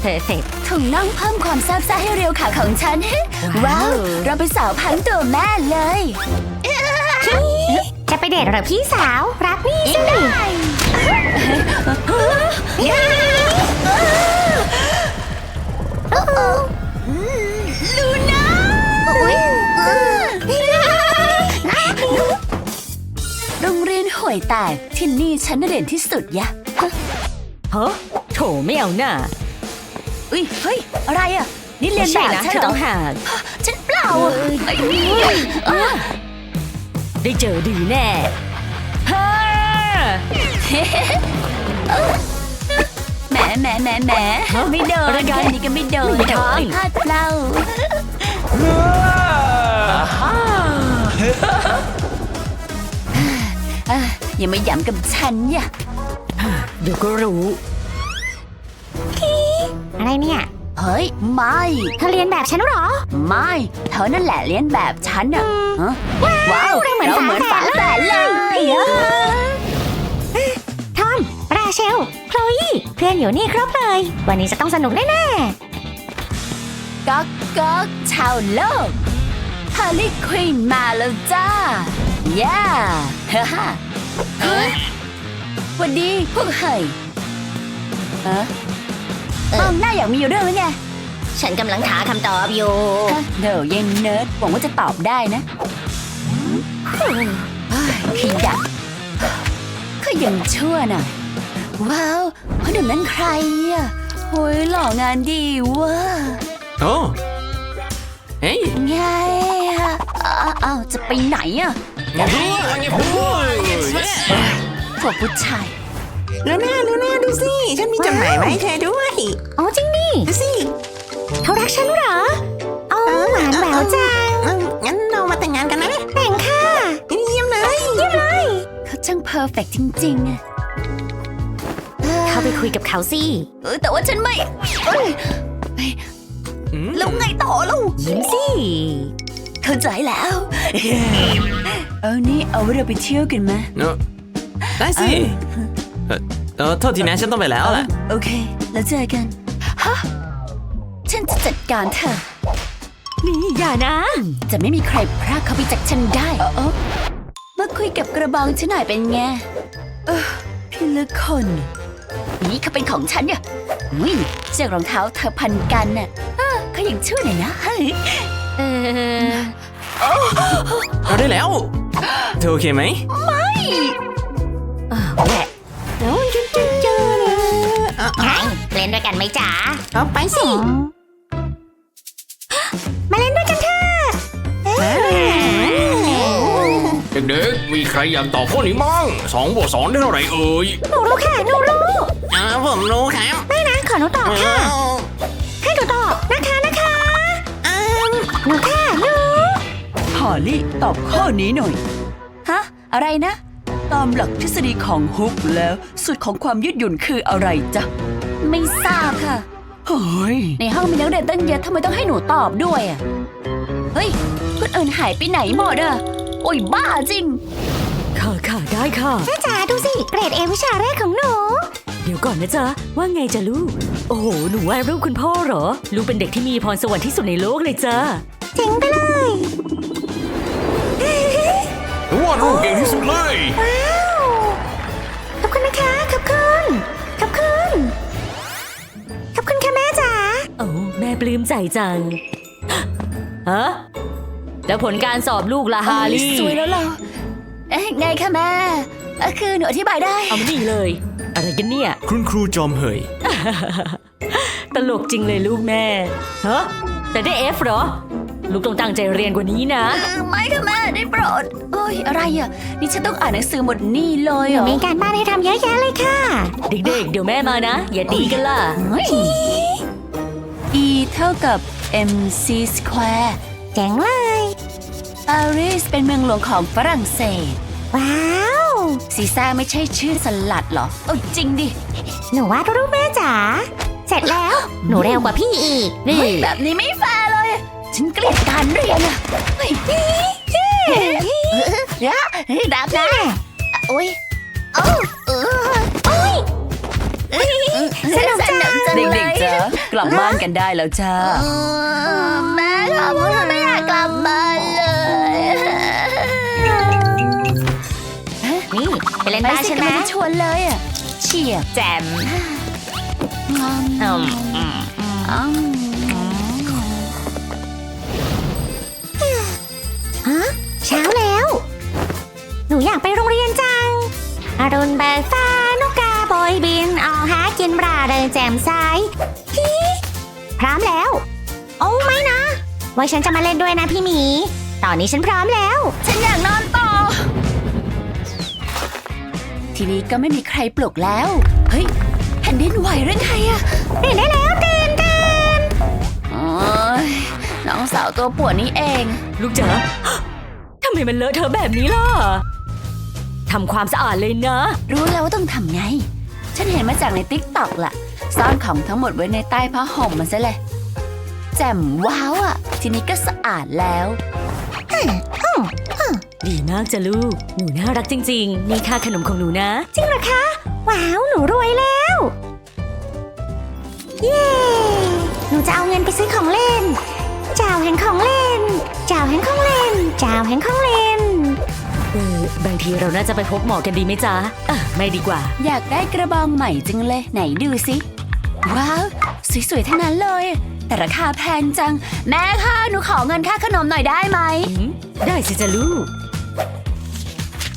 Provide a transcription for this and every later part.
เพอร์เฟกถุงน่องเพิ่มความแซ่บซ่าให้เร็วขาของฉัน ว้าว้าววเราเป็นสาวพังตัวแม่เลยจะไปเดทเหรอพี่สาว รับนี่สิลูน่าโรงเรียนห่วยแตกที่นี่ฉันน่ะเด่นที่สุดยะ เฮ้โถไม่เอาหน้าอุ้ยเฮ้ย อะไรอะ นี่เรียนแบบนะใช่เธอเหรต้อองหากฉันเปล่าอะไอ้นี่อะได้เจอดีแน่ฮ่าแหมแหมแหมแหมไม่โดนอะไรกันแค่นี้ก็ไม่โดนไม่โดนพลาดเปล่าอะอย่ามาหย้ำกับฉันอย่าเดี๋ยวก็รู้ อะไรเนี่ย เฮ้ย ไม่ เธอเรียนแบบฉันเหรอ ไม่ เธอนั่นแหละเลียนแบบฉันอะฮะว้าวเราเหมือนเหมือนฝาฝาแฝแฝดดเลเลยยทอม ราเชล โคลอี้เพื่อนอยู่นี่ครบเลย วันนี้จะต้องสนุกแน่ก๊อกก๊อกชาวโลกฮาร์ลีควินมาแล้วจ้าย่าฮ่าฮ่าเฮ้ยสวัสดีพวกเฮยเอะ มองหน้าอยากมีอยู่เรื่องหรือไงๆฉันกำลังหาคำตอบอยู่ฮะเดี๋ยวเย็นเนิร์ดหวังว่าจะตอบได้นะเฮ้ยขยันก็ยังชั่วหน่อยว้าวเพราะหนุ่มนั้นใครอะโอ้ยหล่องานดีเว้ยโอ้เฮ้ยไงอะอ้าวอ้าวจะไปไหนอะ พวกผู้ชาย ลูน่าลูน่าดูสิ ฉันมีจดหมายมาให้เธอด้วย อ๋อจริงดิดูสิ เขารักฉันเหรออ๋อหวานแหววจังเอิ่มงั้นเรามาแต่งงานกันนะ แต่งค่ะ เยี่ยมเลยเยี่ยมเลยเขาช่างเพอร์เฟกจริงๆอะเข้าไปคุยกับเขาสิเออแต่ว่าฉันไม่เอ้ยแล้วไงต่อลูกยิ้มสิ เข้าใจแล้ว เอานี่เอาไว้เราไปเที่ยวกันไหมเนอะได้สิ เอ่อเออโทษทีนะฉันต้องไปแล้วแหละโอเค แล้วเจอกัน ฮะ ฉันจะจัดการเธอ นี่อย่านะ จะไม่มีใครพรากเขาไปจากฉันได้เออเออมาคุยกับกระบองฉันหน่อยเป็นไง เออพี่ละคน นี่เขาเป็นของฉันเนี่ยอุ้ยเชือกรองเท้าเธอพันกันน่ะเออเขายังช่วยหน่อยนะเฮ้ยเออเอาได้แล้ว เธอโอเคไหมแหละ ด้วยกันไหมจ๋าเอาไปสิ มาเล่นด้วยกันเถอะเด็กๆ มีใครอยากตอบข้อนี้บ้างสองบวกสองได้เท่าไหร่เอ่ย หนูรู้ค่ะ หนูรู้อ่าผมรู้ครับไม่นะ ขอหนูตอบค่ะเอาให้หนูตอบนะคะนะคะอ่าหนูค่ะหนูฮอลลี่ตอบข้อนี้หน่อย ฮะ อะไรนะ ตามหลักทฤษฎีของฮุกแล้ว สุดของความยืดหยุ่นคืออะไรจ๊ะ ไม่ทราบค่ะ เฮ้ย ในห้องมีนักเรียนตั้งเยอะทำไมต้องให้หนูตอบด้วยอะ เฮ้ยคนอื่นหายไปไหนหมดอะ โอ้ยบ้าจริง ค่ะค่ะได้ค่ะ แม่จ๋าดูสิ เกรดเอวิชาแรกของหนู เดี๋ยวก่อนนะจ๊ะ ว่าไงจ๊ะลูก โอ้โห หนูวาดรูปคุณพ่อเหรอ ลูกเป็นเด็กที่มีพรสวรรค์ที่สุดในโลกเลยจ้าเจ๋งไปเลย วาดรูปเก่งที่สุดเลยขอบคุณนะคะ ปลื้มใจจัง ฮะ แล้วผลการสอบลูกล่ะฮาลี่ สวยแล้วเราเอ๊ะไงคะแม่เอ่อคือหนูอธิบายได้ เอามาดีเลย อะไรกันเนี่ย คุณครูจอมเหย ตลกจริงเลยลูกแม่ฮะแต่ได้ F เหรอ ลูกต้องตั้งใจเรียนกว่านี้นะ ไม่ค่ะแม่ได้โปรดโอ้ยอะไรอะ นี่ฉันต้องอ่านหนังสือหมดนี่เลยเหรอมีการบ้านให้ทำเยอะแยะเลยค่ะ เด็กๆ เดี๋ยวแม่มานะ อย่าตีกันล่ะ เฮ้ย E เท่ากับ mc square แจ๋งเลย ปารีสเป็นเมืองหลวงของฝรั่งเศส ว้าว ซีซ่าไม่ใช่ชื่อสลัดเหรอโอ้ยจริงดิ หนูวาดรูปแม่จ๋า เสร็จแล้ว หนูเร็วกว่าพี่อีก นี่เฮ้ยแบบนี้ไม่แฟร์เลย ฉันเกลียดการเรียนอะเฮ้ยเฮ้ยแบบนี้โอ้ยโอ้เออโอ้ย สนุกจังเด็กๆจ้ากลับบ้านกันได้แล้วจ้าแม่ค่ะพวกเราไม่อยากกลับบ้านเลยนี่ไปเล่นไปบ้านสิฉันกำลันะงจะชวนเลยอะเฉียบแจมอืมฮะเช้าแล้ว หนูอยากไปโรงเรียนจัง อรุณเบิกฟ้า หากินปลาเริงแจ่มใสฮีพร้อมแล้ว โอ้ไม่นะ ไว้ฉันจะมาเล่นด้วยนะพี่หมี ตอนนี้ฉันพร้อมแล้ว ฉันอยากนอนต่อ ทีนี้ก็ไม่มีใครปลุกแล้ว เฮ้ยแผ่นดินไหวหรือไงอะตื่นได้แล้วตื่นตื่นโอ้ยน้องสาวตัวป่วนนี่เอง ลูกจ๋าทำไมมันเลอะเทอะแบบนี้ล่ะทำความสะอาดเลยนะ รู้แล้วว่าต้องทำไง ฉันเห็นมาจากในติ๊กต็อกล่ะ ซ่อนของทั้งหมดไว้ในใต้ผ้าห่มมันซะเลย แจ่มว้าวอะ ทีนี้ก็สะอาดแล้ว ดีมากจ้ะลูก หนูน่ารักจริง ๆ นี่ค่าขนมของหนูนะ จริงเหรอคะ ว้าว หนูรวยแล้ว เย้ หนูจะเอาเงินไปซื้อของเล่น เจ้าแห่งของเล่น เจ้าแห่งของเล่น เจ้าแห่งของเล่น เออบางทีเราน่าจะไปพบหมอกันดีไหมจ๊ะอะไม่ดีกว่า อยากได้กระบองใหม่จังเลย ไหนดูสิว้าว สวยๆทั้งนั้นเลย แต่ราคาแพงจัง แม่คะหนูขอเงินค่าขนมหน่อยได้ไหม อืมได้สิจ้ะลูก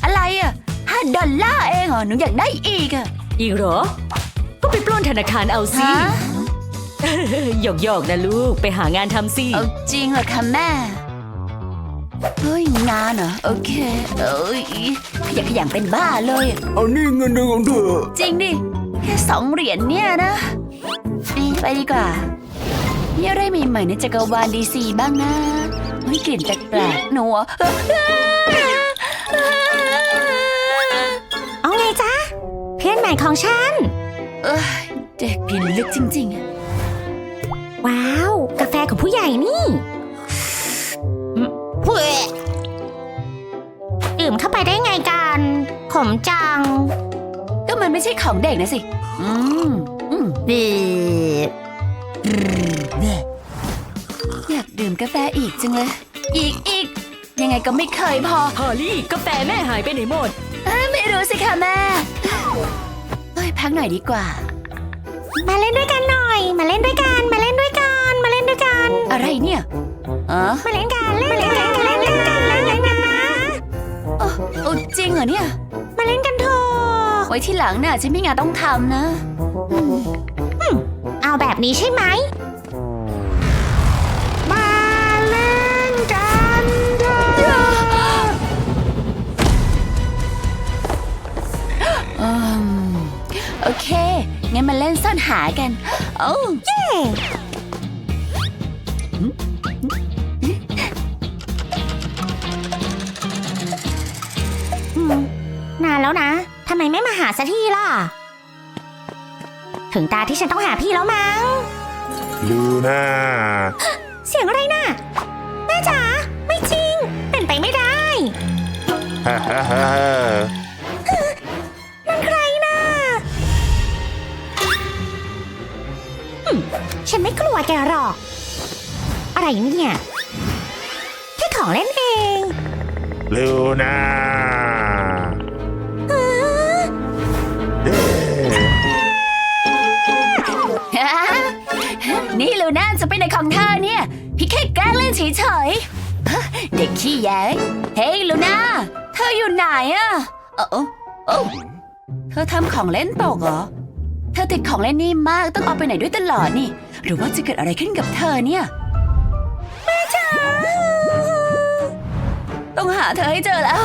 อะไรอะห้าดอลลาร์เองเหรอหนูอยากได้อีกอะอีกเหรอ ก็ไปปล้นธนาคารเอาสิฮะหยอกหยอกๆนะลูก ไปหางานทำสิ เอาจริงเหรอคะแม่ เฮ้ยงานเหรอโอเค เอ้ยขยันขยันเป็นบ้าเลย เอานี่เงินเดือนของเธอจริงดิแค่สองเหรียญเนี่ยนะนี่ไปดีกว่ามีอะไรใหม่ๆในจักรวาลดีซีบ้างนะไม่กลิ่นแปลกๆหนูอะเอาไงจ๊ะ เพื่อนใหม่ของฉัน เอ้ยเด็กกลิ่นลึกจริงๆอะว้าว กาแฟของผู้ใหญ่นี่อืมเว้ย มจัง ก็มันไม่ใช่ของเด็กนะสิ อืมอืมดีอยากดื่มกาแฟอีกจังเลย อีกอีก ยังไงก็ไม่เคยพอ ฮอลลี่ กาแฟแม่หายไปไหนหมด เอ้ยไม่รู้สิค่ะแม่เฮ้ยพักหน่อยดีกว่า มาเล่นด้วยกันหน่อย มาเล่นด้วยกัน มาเล่นด้วยกัน มาเล่นด้วยกัน อะไรเนี่ยอ๋อมาเล่นกัน เล่นกันเล่นกันเล่นกันเล่นกันนะโอ้โอ้จริงเหรอเนี่ย ไว้ที่หลังน่ะฉันมีงานต้องทำนะ เอาแบบนี้ใช่ไหม มาเล่นกันเถอะอืมโอเค งั้นมาเล่นซ่อนหากัน โอ้ เย้ สักทีล่ะ ถึงตาที่ฉันต้องหาพี่แล้วมั้ง ลูน่า เสียงอะไรน่ะแม่จ๋าไม่จริง เป็นไปไม่ได้ ฮ่าฮ่าฮ่านั่นใครน่ะอืมฉันไม่กลัวแกหรอก อะไรเนี่ย แค่ของเล่นเอง ลูน่า จะไปไหนของเธอเนี่ย พี่แค่แกล้งเล่นเฉยๆ เด็กขี้แย้งเฮ้ยลูน่า เธออยู่ไหนอะเออเออเธอทำของเล่นตกเหรอ เธอติดของเล่นนี่มากต้องเอาไปไหนด้วยตลอดนี่ หรือว่าจะเกิดอะไรขึ้นกับเธอเนี่ย แม่จ๋าต้องหาเธอให้เจอแล้ว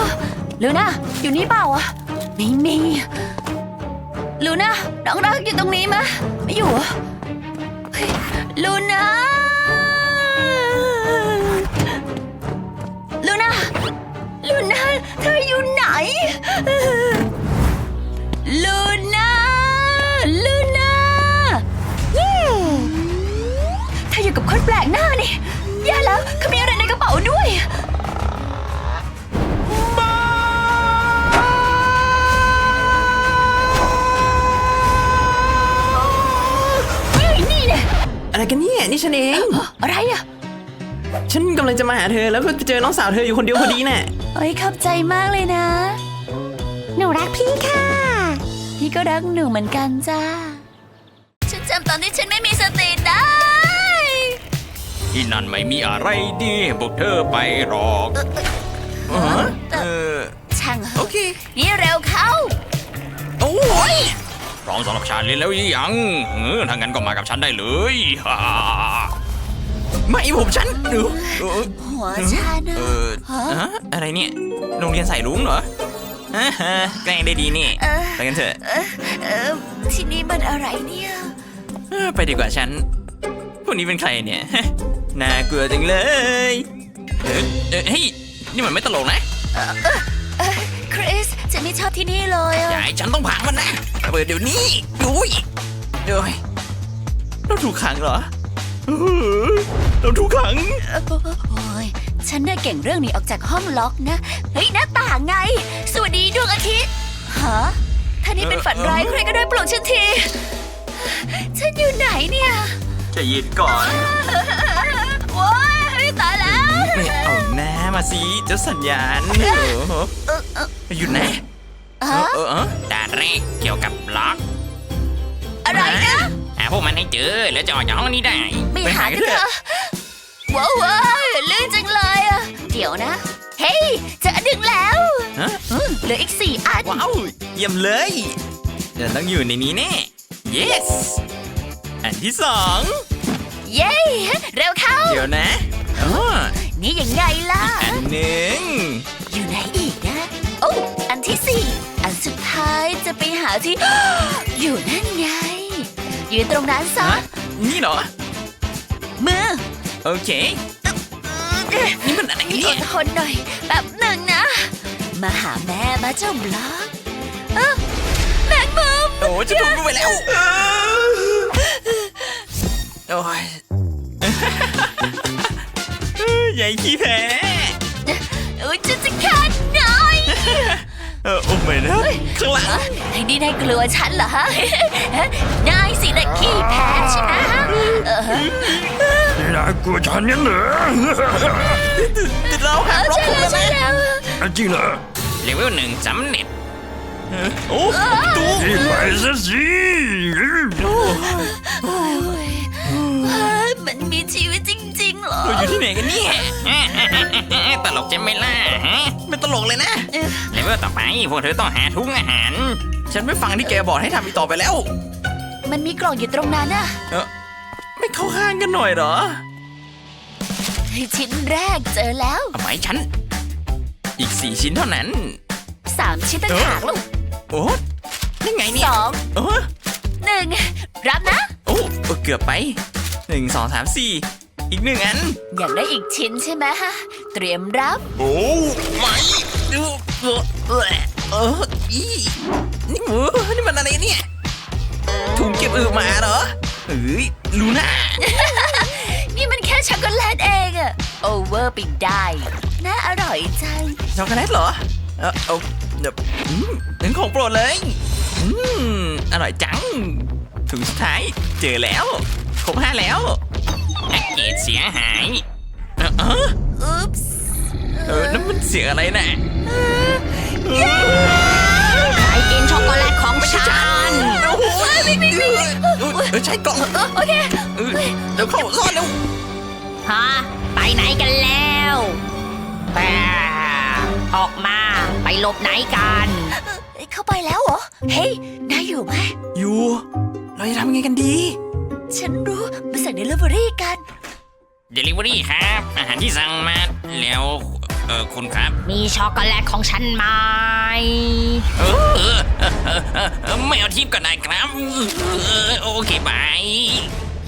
ลูน่าอยู่นี่เปล่าอะไม่มี ลูน่าน้องรักอยู่ตรงนี้มะไม่อยู่ ลูน่า ลูน่า ลูน่า เธออยู่ไหน ลูน่า ลูน่าเย้เธออยู่กับคนแปลกหน้านี่ ฉันเอง อะไรอะฉันกำลังจะมาหาเธอแล้วก็ไปเจอน้องสาวเธออยู่คนเดียวพอดีน่ะ เอ้ยขอบใจมากเลยนะ หนูรักพี่ค่ะ พี่ก็รักหนูเหมือนกันจ้า ฉันจำตอนที่ฉันไม่มีสติได้ ที่นั่นไม่มีอะไรดีให้พวกเธอไปหรอกเออช่างเหโออะเค นี่เร็วเข้า โอ้ย พร้อมสำหรับชาเลนจ์แล้วหรือยังเออถ้างั้นก็มากับฉันได้เลยฮ่าไม่ผมฉันเออเออหัวฉันเออะอฮะอะไรเนี่ย โรงเรียนใส่ลุงเหรออ่าฮะแกล้งได้ดีนี่เออไปกันเถอะเออที่นี่มันอะไรเนี่ยเออไปดีกว่าฉันพวกนี้เป็นใครเนี่ยฮะน่ากลัวจังเลยเออเออเฮ้ย นี่มันไม่ตลกนะคริส ฉันไม่ชอบที่นี่เลยอะอย่าให้ฉันต้องพังมันนะเปิดเดี๋ยวนี้อุ้ยเดี๋ยวเราถูกขังเหรอเออเราถูกขัง โอ้ยฉันน่ะเก่งเรื่องหนี้ออกจากห้องล็อกนะ เฮ้ยหน้าต่างไง สวัสดีดวงอาทิตย์ฮะถ้านี่เป็นฝันร้ายใครก็ได้ปลุกฉันที ฉันอยู่ไหนเนี่ย จะยินก่อนว้า มาสิเจ้าสัญญาณโอ้โหหยุดนะเอฮะอเออเออด่านแรกเกี่ยวกับล็อกอะไรนะหาพวกมันให้เจอแล้วจะออกจากห้องนี้ได้ไม่หากันเถอะว้าวว้าวลื่นจังเลยอะเดี๋ยวนะ เฮ้ยเจออันหนึ่งแล้วฮะอืมเหลืออีกสี่อันว้าวเยี่ยมเลยเดี๋ยวต้องอยู่ในนี้แน่ yes อันที่สองเย้เร็วเข้า เดี๋ยวนะอ๋อ นี่ยังไงล่ะ อันหนึ่งอยู่ไหนอีกนะ โอ้อันที่สี่อันสุดท้ายจะไปหาที่ อยู่นั่นไง ยืนตรงนั้นซะ ฮะนี่เหรอ มือโอเค นี่มันอะไรนี่อเนี่ยดทนหน่อยแบบหนึ่งนะ มาหาแม่มาเจ้าบล็อกเอ้าแมงมุม โอ้จะถูกรู้ไปแล้ว โอ้ย ใหญ่ขี้แพ้อุ้ยจะจะขาดหน่อยเออโอ้ไม่นะข้างหลังไอ้นี่นายกลัวฉันเหรอฮะนายสินะขี้แพ้ใช่ไหมเออน่ากลัวฉันเนี่ยเหรอติดเราหาบล็อกใช่ผมแล้วแล้วใช่นะแล้วจริงเหรอเลเวลหนึ่งสำเร็จโอ้ดูรีบไปซะสิโอ้ยมันมีชีวิตจริงๆ เหรอเราอยู่ที่ไหนกันเนี่ยตลกจะไม่ล่ะฮะไม่ตลกเลยนะเลเวลต่อไปพวกเธอต้องหาทุกอาหาร ฉันไม่ฟังที่แกบอกให้ทำอีกต่อไปแล้ว มันมีกล่องอยู่ตรงนั้นน่ะเออไม่เข้าข้างกันหน่อยเหรอ ชิ้นแรกเจอแล้วเอาไหมฉัน อีกสี่ชิ้นเท่านั้นสามชิ้นต่างหากลูกโอ้นี่ไงเนี่สยองโอ้หนึ่งรับนะ โอ้เกือบไปหนึ่งสองสามสี่ อีกหนึ่งอัน อยากได้อีกชิ้นใช่ไหมฮะ เตรียมรับ โอ้ไม่ดูเออเออเอออีนี่หมูนี่มันอะไรเนี่ย ถุงเก็บอึมาเหรอเฮ้ยลูน่า นี่มันแค่ช็อกโกแลตเองอะโอเวอร์ไปได้ น่าอร่อยจังช็อกโกแลตเหรอ เออเอาเดี๋ยวอืมเป็นของโปรดเลย อืม อร่อยจัง ถุงสุดท้าย เจอแล้ว ครบห้าแล้ว แพ็กเกจเสียหายเออเอออุ๊ปส์เออนั่นมันเสียงอะไรน่ะใครกินช็อกโกแลตของฉันโอ้โหเออใช่กล่องโอเคเออเดี๋ยวเข้าซ่อนเร็วฮะไปไหนกันแล้วแปออกมาไปหลบไหนกัน เข้าไปแล้วเหรอ เฮ้ยนายอยู่ไหมอยู่ เราจะทำยังไงกันดี ฉันรู้ มาสั่งเดลิเวอรี่กัน เดลิเวอรี่ครับ อาหารที่สั่งมาแล้วเออคุณครับ มีช็อกโกแลตของฉันไหมเออเออเออเออเออเออไม่เอาทิปก็ได้ครับเออโอเคบาย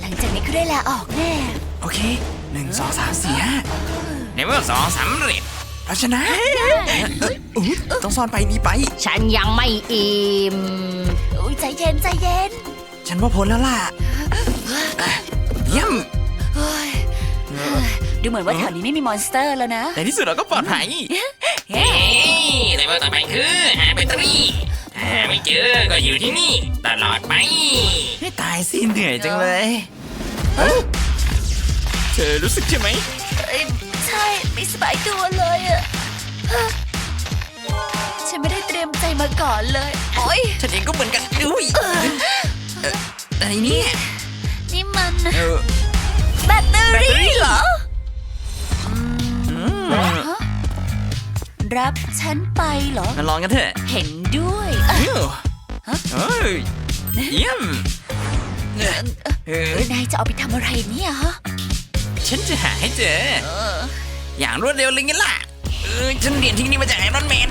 หลังจากนี้ก็ได้ลาออกแน่ โอเคหนึ่งสองสามสี่ห้าเลเวลสองสำเร็จเราชนะอุ๊ยต้องซ่อนไปดีไป ฉันยังไม่อิ่ม อุ้ยใจเย็นใจเย็น ฉันว่าพ้นแล้วล่ะอะเยี่ยมเฮ้ยดูเหมือนว่าแถวนี้ไม่มีมอนสเตอร์แล้วนะ ในที่สุดเราก็ปลอดภัย เฮ้ยเลเวลต่อไปคือหาแบตเตอรี่หาไม่เจอก็อยู่ที่นี่ ตลอดไปไม่ตายสิเหนื่อยจังเลย เธอรู้สึกใช่ไหมเอ้ยใช่ ไม่สบายตัวเลยอะฉันไม่ได้เตรียมใจมาก่อนเลย โอ๊ย ฉันเองก็เหมือนกันอุ้ย เอ่ออะไรเนี่ยนี่มันเออแบตเตอรี่เหรอ อืมรับฉันไปเหรอ มาลองกันเถอะเห็นด้วยเอ้าเฮ้ยเยี่ยมเออเอ้ยนายจะเอาไปทำอะไรเนี่ยฮะฉันจะหาให้เจออย่างรวดเร็วเลยงั้นล่ะเออฉันเรียนที่นี่มาจากไอรอนแมน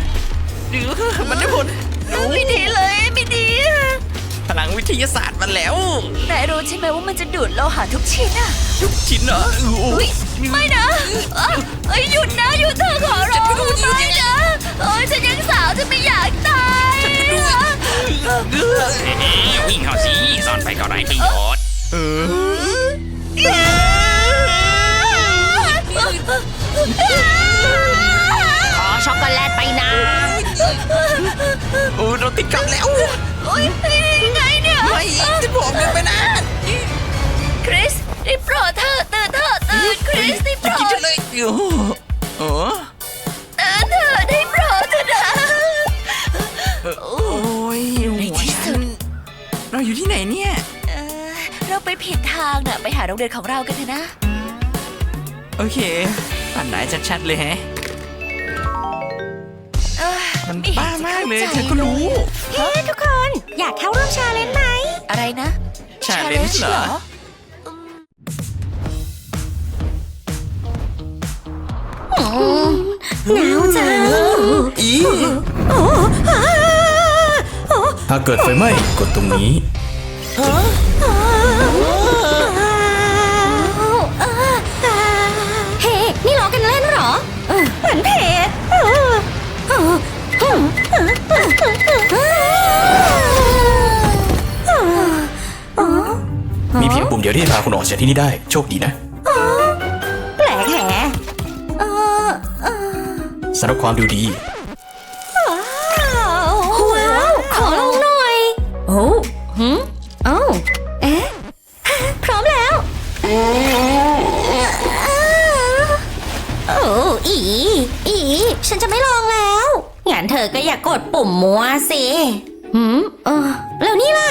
ดูมันได้ผลดูไม่ดีเลยไม่ดีพ ลังวิทยาศาสตร์มาแล้ว นายรู้ใช่ไหมว่ามันจะดูดโลหะทุกชิ้นอะทุกชิ้นเหรอโอ้โหอุ๊ยไม่นะเอ้ยเอ้ยหยุดนะหยุดเธอะขอร้องไม่นะโอ้ยฉันยังสาวฉันไม่อยากตายเออเอ๊ะวิ่งเข้าสิซ่อนไปก็ไร้ประโยชน์เออขอช็อกโกแลตไปนะ โอ้เราติดกับแล้ว โอ้ยยังไงเนี่ย ไม่จะบอกกันไปนะคริสได้โปรดเธอะตื่นเถอะตื่นคริสได้โปจะรกินด ฉันเลยโอ้โหโอ้ตื่นเถอะได้โปรดเถอะนะโอ้ยในที่สุด เราอยู่ที่ไหนเนี่ย เออเราไปผิดทางน่ะ ไปหาโรงเรียนของเรากันเถอะนะ โอเคฝันไหนชัดๆเลยแฮะ เอ้ยมันไห็บ้ามากเลยเธอก็รู้ เฮ้ทุก อยากเข้าร่วมชาเลนจ์ไหม อะไรนะ Challenge เหรอ หนาวจังอีถ้าเกิดไฟไหม้กดตรงนี้เฮ้ มีเพียงปุ่มเดียวที่จะพาคุณออกจากที่นี่ได้ โชคดีนะแผลแผลเออเออสำหรับความดูดี ว้าวขอลองหน่อย โอ้หืมโอ้เอ๊ะ พร้อมแล้วโอ้อี อี ฉันจะไม่ลองแล้วงั้นเธอก็อย่ากกดปุ่มมัวสิหืมเออแล้วนี่ล่ะ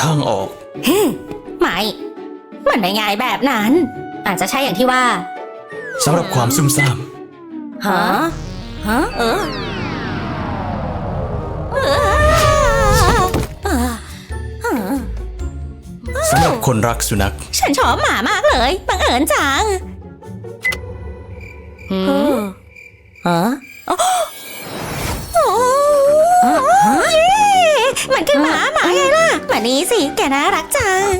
ทางออก ฮึ ไม่ มันไม่ง่ายแบบนั้น อาจจะใช่อย่างที่ว่า สำหรับความซุ่มซ่ามฮะฮะเออเออเออเออสำหรับคนรักสุนัข ฉันชอบหมามากเลยบังเอิญจังอืมฮะโอ้โอ้เย้มันคือหมาหมาไงล่ะมานี้สิแกน่ารักจัง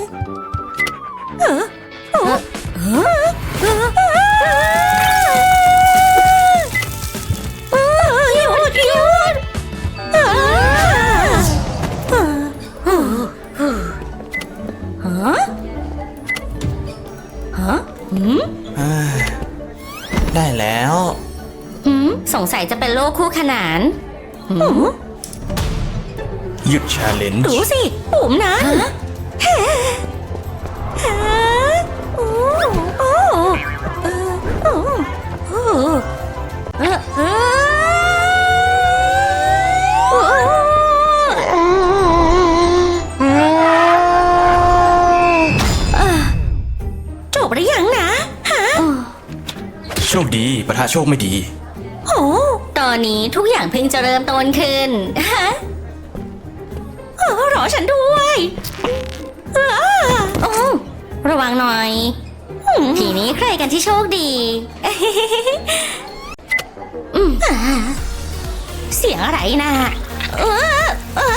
ได้แล้วสงสัยจะเป็นโรคคู่ขนานหยุดชาเลนจ์ดูสิปุ่มนั้นฮะ คดีประทะโชคไม่ดี โอ้ตอนนี้ทุกอย่างเพิ่งจะเริ่มต้นขึ้น ฮะเออรอฉันด้วยเออโอ้ระวังหน่อย ทีนี้ใครกันที่โชคดี อืมอ่าเสียงอะไรนะเออเออ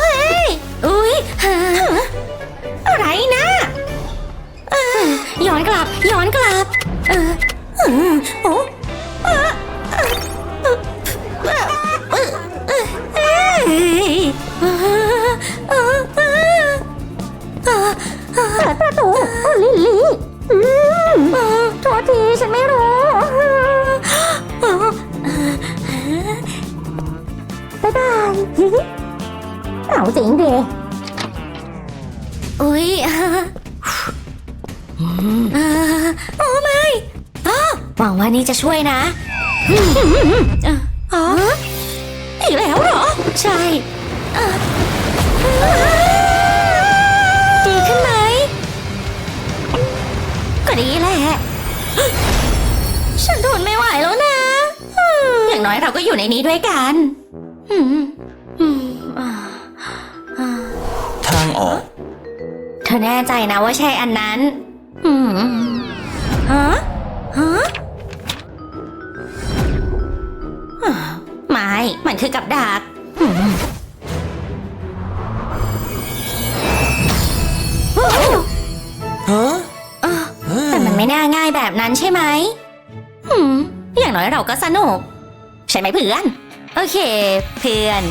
เฮ้ยอุ้ยฮะอะไรนะเออย้อนกลับ ย้อนกลับ เออ เปิดประตูลิลลี่โทษทีฉันไม่รู้บ๊ายบายเอาจริงดิอุ้ยอ่า หวังว่านี่จะช่วยนะอะอ๋ออีกแล้วเหรอ ใช่อะดีขึ้นไหม ก็ดีแหละ ฉันทนไม่ไหวแล้วนะ อย่างน้อยเราก็อยู่ในนี้ด้วยกันอืมอืมอ่าอ่าทางออก เธอแน่ใจนะว่าใช่อันนั้นอืมฮะ ฮะ ม่มันคือกับดักอืมโอ้โหฮะอะแต่มันไม่น่าง่ายแบบนั้นใช่ไหมอืมอย่างน้อยเราก็สนุก ใช่ไหมเพื่อน โอเค เพื่อน